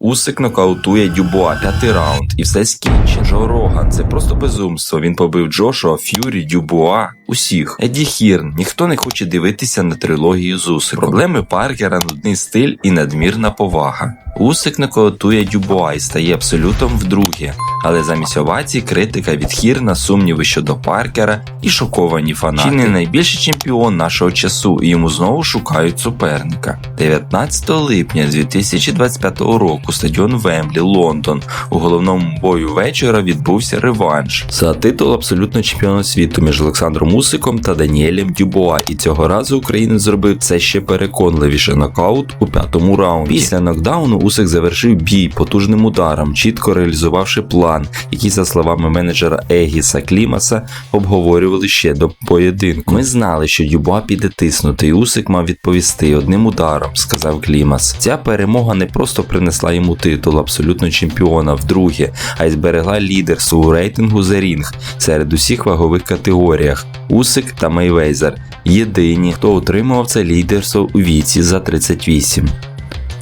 Усик нокаутує Дюбуа, п'ятий раунд, і все скінчено. Джо Роган, це просто безумство. Він побив Джошуа, Ф'юрі, Дюбуа, усіх. Еді Хірн, ніхто не хоче дивитися на трилогію з Усиком. Проблеми Паркера, нудний стиль і надмірна повага. Усик нокаутує Дюбуа і стає абсолютом вдруге. Але замість овацій критика від Хірна, сумніви щодо Паркера і шоковані фанати. Чи не найбільший чемпіон нашого часу, і йому знову шукають суперника. 19 липня 2025 року стадіон Вемблі, Лондон. У головному бою вечора відбувся реванш за титул абсолютного чемпіона світу між Олександром Усиком та Даніелем Дюбуа. І цього разу українець зробив це ще переконливіше нокаут у п'ятому раунді. Після нокдауну Усик завершив бій потужним ударом, чітко реалізувавши план, який, за словами менеджера Егіса Клімаса, обговорювали ще до поєдинку. Ми знали, що Дюбуа піде тиснути, і Усик мав відповісти одним ударом, сказав Клімас. Ця перемога не просто принесла йому титул абсолютно чемпіона вдруге, а й зберегла лідерство у рейтингу за рінг серед усіх вагових категоріях. Усик та Мейвейзер єдині, хто отримував це лідерство у віці за 38.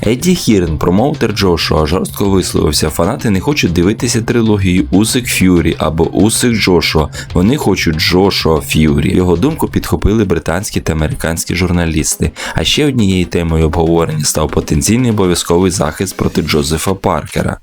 Едді Хірн, промоутер Джошуа, жорстко висловився. Фанати не хочуть дивитися трилогію Усик Ф'юрі або Усик Джошуа. Вони хочуть Джошуа Ф'юрі. Його думку підхопили британські та американські журналісти. А ще однією темою обговорення став потенційний обов'язковий захист проти Джозефа Паркера.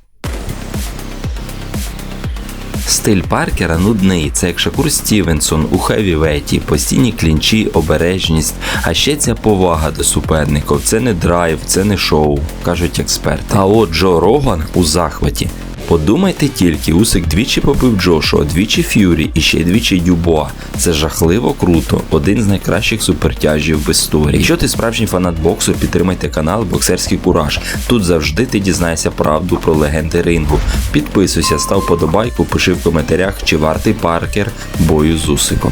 Стиль Паркера нудний, це як Шакур Стівенсон у хевіветі, постійні клінчі, обережність, а ще ця повага до суперників. Це не драйв, це не шоу, кажуть експерти. А от Джо Роган у захваті. Подумайте тільки, Усик двічі побив Джошуа, двічі Ф'юрі і ще двічі Дюбуа. Це жахливо круто, один з найкращих супертяжів в історії. Якщо ти справжній фанат боксу, підтримайте канал Боксерський Кураж. Тут завжди ти дізнаєшся правду про легенди рингу. Підписуйся, став подобайку, пиши в коментарях, чи вартий паркер бою з Усиком.